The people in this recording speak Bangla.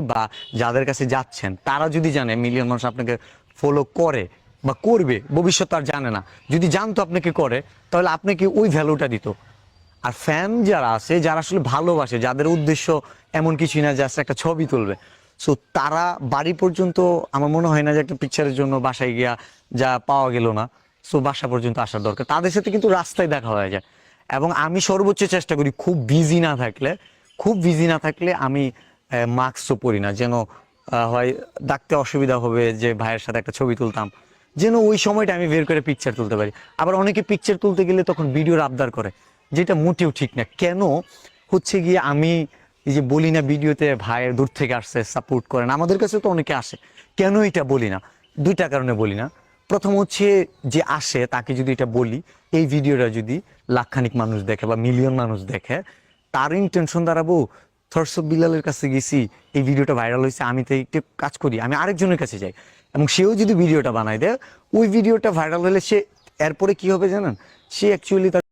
বা যাদের কাছে যাচ্ছেন, তারা যদি জানে মিলিয়ন মানুষ আপনাকে ফলো করে বা করবে, ভবিষ্যৎ আর জানে না। যদি জানতো আপনাকে করে, তাহলে আপনাকে ওই ভ্যালুটা দিত। আর ফ্যান যারা আছে, যারা আসলে ভালোবাসে, যাদের উদ্দেশ্য এমন কিছুই না জাস্ট একটা ছবি তুলবে। সো তারা বাড়ি পর্যন্ত, আমার মনে হয় না যে একটা পিকচারের জন্য বাসায় গিয়া যা পাওয়া গেল না। সো বাসা পর্যন্ত আসার দরকার। তাদের সাথে কিন্তু রাস্তায় দেখা হয়ে যায়। এবং আমি সর্বোচ্চ চেষ্টা করি, খুব বিজি না থাকলে, খুব বিজি না থাকলে আমি মাস্কও পরি না, যেন হয় ডাকতে অসুবিধা হবে যে ভাইয়ের সাথে একটা ছবি তুলতাম। যেন ওই সময়টা আমি বের করে পিকচার তুলতে পারি। আবার অনেকে পিকচার তুলতে গেলে তখন ভিডিওর আবদার করে, যেটা মোটেও ঠিক না। কেন? হচ্ছে গিয়ে আমি এই যে বলি না ভিডিওতে ভাইয়ের দূর থেকে আসছে সাপোর্ট করেন, আমাদের কাছে তো অনেকে আসে। কেন এটা বলি না? দুইটা কারণে বলি না। প্রথম হচ্ছে যে আসে, তাকে যদি এটা বলি, এই ভিডিওটা যদি লাখখানিক মানুষ দেখে বা মিলিয়ন মানুষ দেখে, তার ইন্টেনশন দাঁড়াবো থরসব বিলালের কাছে গেছি, এই ভিডিওটা ভাইরাল হয়েছে, আমি তো একটু কাজ করি, আমি আরেকজনের কাছে যাই। এবং সেও যদি ভিডিওটা বানায় দেয়, ওই ভিডিওটা ভাইরাল হলে সে, এরপরে কি হবে জানেন? সে অ্যাকচুয়ালি তার